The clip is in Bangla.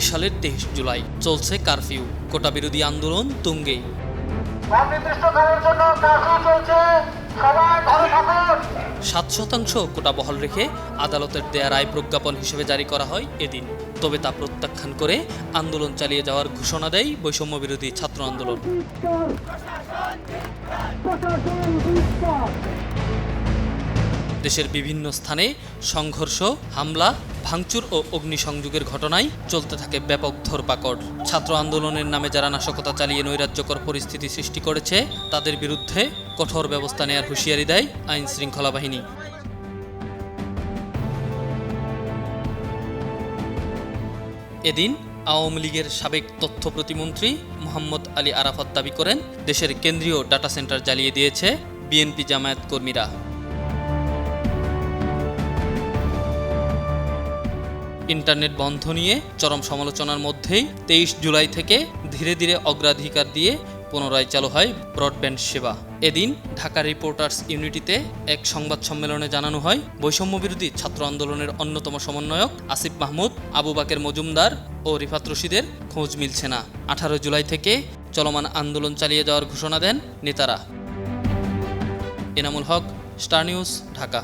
সালের তেইশ জুলাই। চলছে কারফিউ। কোটা বিরোধী আন্দোলন থাকুন। সাত শতাংশ কোটা বহাল রেখে আদালতের দেয়া রায় প্রজ্ঞাপন হিসেবে জারি করা হয় এদিন। তবে তা প্রত্যাখ্যান করে আন্দোলন চালিয়ে যাওয়ার ঘোষণা দেয় বৈষম্য বিরোধী ছাত্র আন্দোলন। দেশের বিভিন্ন স্থানে সংঘর্ষ, হামলা, ভাঙচুর ও অগ্নিসংযোগের ঘটনায় চলতে থাকে ব্যাপক ধরপাকড়। ছাত্র আন্দোলনের নামে যারা নাশকতা চালিয়ে নৈরাজ্যকর পরিস্থিতি সৃষ্টি করেছে, তাদের বিরুদ্ধে কঠোর ব্যবস্থা নেয়ার হুঁশিয়ারি দেয় আইন শৃঙ্খলা বাহিনী। এদিন আওয়ামী লীগের সাবেক তথ্য প্রতিমন্ত্রী মোহাম্মদ আলী আরাফাত দাবি করেন, দেশের কেন্দ্রীয় ডাটা সেন্টার জ্বালিয়ে দিয়েছে বিএনপি জামায়াত কর্মীরা। ইন্টারনেট বন্ধ নিয়ে চরম সমালোচনার মধ্যেই তেইশ জুলাই থেকে ধীরে ধীরে অগ্রাধিকার দিয়ে পুনরায় চালু হয় ব্রডব্যান্ড সেবা। এদিন ঢাকা রিপোর্টার্স ইউনিটিতে এক সংবাদ সম্মেলনে জানানো হয়, বৈষম্য বিরোধী ছাত্র আন্দোলনের অন্যতম সমন্বয়ক আসিফ মাহমুদ, আবু বাকের মজুমদার ও রিফাত রশিদের খোঁজ মিলছে না। আঠারো জুলাই থেকে চলমান আন্দোলন চালিয়ে যাওয়ার ঘোষণা দেন নেতারা। Enamul Haque, star news, Dhaka.